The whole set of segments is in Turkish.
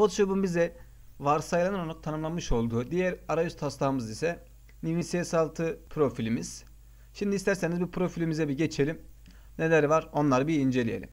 Photoshop'un bize varsayılan olarak tanımlanmış olduğu diğer arayüz taslağımız ise Nivin CS6 profilimiz. Şimdi isterseniz bir profilimize bir geçelim. Neler var onları bir inceleyelim.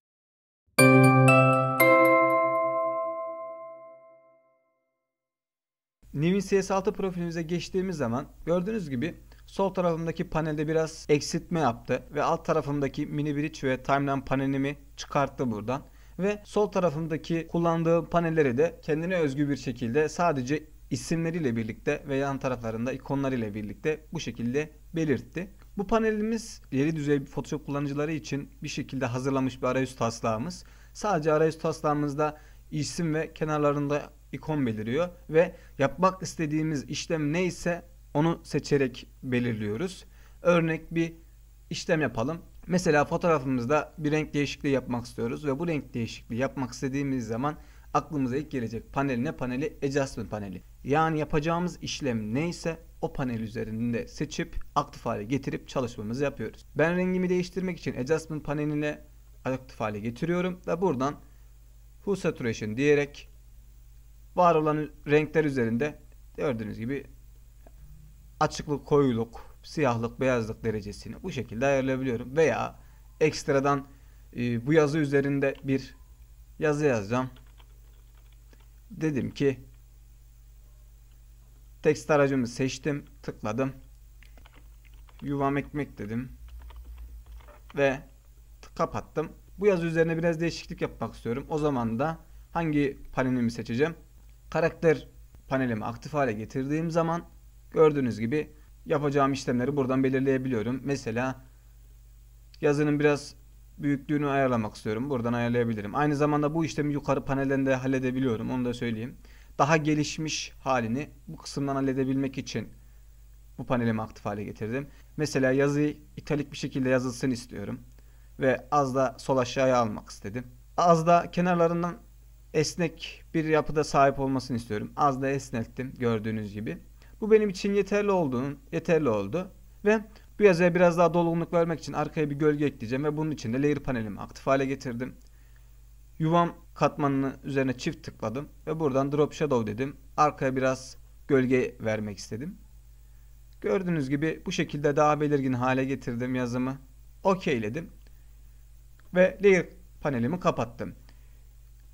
Nivin CS6 profilimize geçtiğimiz zaman gördüğünüz gibi sol tarafımdaki panelde biraz eksiltme yaptı ve alt tarafımdaki mini bridge ve timeline panelimi çıkarttı buradan. Ve sol tarafımdaki kullandığım panelleri de kendine özgü bir şekilde sadece isimleriyle birlikte ve yan taraflarında ikonlarıyla birlikte bu şekilde belirtti. Bu panelimiz ileri düzey Photoshop kullanıcıları için bir şekilde hazırlamış bir arayüz taslağımız. Sadece arayüz taslağımızda isim ve kenarlarında ikon beliriyor ve yapmak istediğimiz işlem neyse onu seçerek belirliyoruz. Örnek bir işlem yapalım. Mesela fotoğrafımızda bir renk değişikliği yapmak istiyoruz ve bu renk değişikliği yapmak istediğimiz zaman aklımıza ilk gelecek panel ne paneli? Adjustment paneli. Yani yapacağımız işlem neyse o panel üzerinde seçip aktif hale getirip çalışmamızı yapıyoruz. Ben rengimi değiştirmek için Adjustment paneline aktif hale getiriyorum ve buradan Hue Saturation diyerek var olan renkler üzerinde gördüğünüz gibi açıklık, koyuluk, siyahlık, beyazlık derecesini bu şekilde ayarlayabiliyorum. Veya ekstradan e, bu yazı üzerinde bir yazı yazacağım. Dedim ki text aracımı seçtim, tıkladım. Yuvam ekmek dedim. Ve kapattım. Bu yazı üzerine biraz değişiklik yapmak istiyorum. O zaman da hangi panelimi seçeceğim? Karakter panelimi aktif hale getirdiğim zaman gördüğünüz gibi yapacağım işlemleri buradan belirleyebiliyorum. Mesela yazının biraz büyüklüğünü ayarlamak istiyorum. Buradan ayarlayabilirim. Aynı zamanda bu işlemi yukarı panelden de halledebiliyorum. Onu da söyleyeyim. Daha gelişmiş halini bu kısımdan halledebilmek için bu panelimi aktif hale getirdim. Mesela yazıyı italik bir şekilde yazılsın istiyorum. Ve az da sol aşağıya almak istedim. Az da kenarlarından esnek bir yapıda sahip olmasını istiyorum. Az da esnettim gördüğünüz gibi. Bu benim için yeterli olduğunu, yeterli oldu. Ve bu yazıya biraz daha dolgunluk vermek için arkaya bir gölge ekleyeceğim ve bunun için de layer panelimi aktif hale getirdim. Yuvam katmanının üzerine çift tıkladım ve buradan drop shadow dedim. Arkaya biraz gölge vermek istedim. Gördüğünüz gibi bu şekilde daha belirgin hale getirdim yazımı. Okeyledim. Ve layer panelimi kapattım.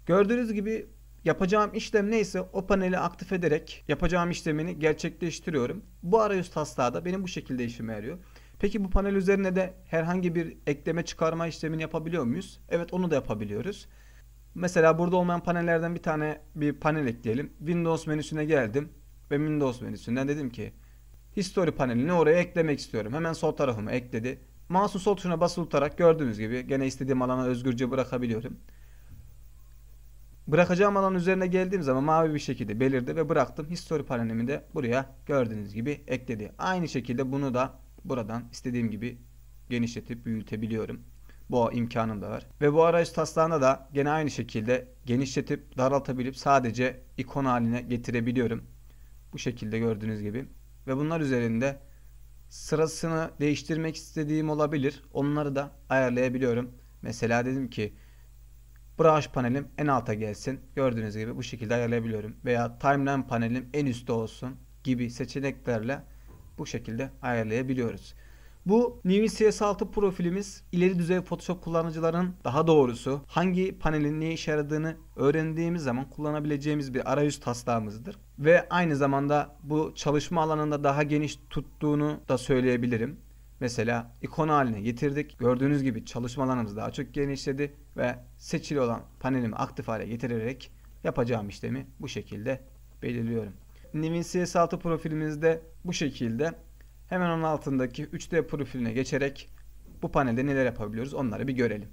Gördüğünüz gibi Yapacağım işlem neyse o paneli aktif ederek yapacağım işlemini gerçekleştiriyorum. Bu arayüz taslağı da benim bu şekilde işime yarıyor. Peki bu panel üzerine de herhangi bir ekleme çıkarma işlemini yapabiliyor muyuz? Evet onu da yapabiliyoruz. Mesela burada olmayan panellerden bir tane bir panel ekleyelim. Windows menüsüne geldim ve Windows menüsünden dedim ki History panelini oraya eklemek istiyorum. Hemen sol tarafıma ekledi. Mouse'un sol tuşuna basılı tutarak gördüğünüz gibi gene istediğim alana özgürce bırakabiliyorum. Bırakacağım alan üzerine geldiğim zaman mavi bir şekilde belirdi ve bıraktım. History panelimi de buraya gördüğünüz gibi ekledi. Aynı şekilde bunu da buradan istediğim gibi genişletip büyütebiliyorum. Bu imkanım da var. Ve bu arayüz taslağına da gene aynı şekilde genişletip daraltabilip sadece ikon haline getirebiliyorum. Bu şekilde gördüğünüz gibi. Ve bunlar üzerinde sırasını değiştirmek istediğim olabilir. Onları da ayarlayabiliyorum. Mesela dedim ki Brush panelim en alta gelsin. Gördüğünüz gibi bu şekilde ayarlayabiliyorum. Veya timeline panelim en üstte olsun gibi seçeneklerle bu şekilde ayarlayabiliyoruz. Bu Nivin CS6 profilimiz ileri düzey Photoshop kullanıcıların daha doğrusu hangi panelin ne işe yaradığını öğrendiğimiz zaman kullanabileceğimiz bir arayüz taslağımızdır. Ve aynı zamanda bu çalışma alanında daha geniş tuttuğunu da söyleyebilirim. Mesela ikon haline getirdik. Gördüğünüz gibi çalışma alanımız daha çok genişledi ve seçili olan panelimi aktif hale getirerek yapacağım işlemi bu şekilde belirliyorum. Nivin CS6 profilimizde bu şekilde hemen onun altındaki 3D profiline geçerek bu panelde neler yapabiliyoruz onları bir görelim.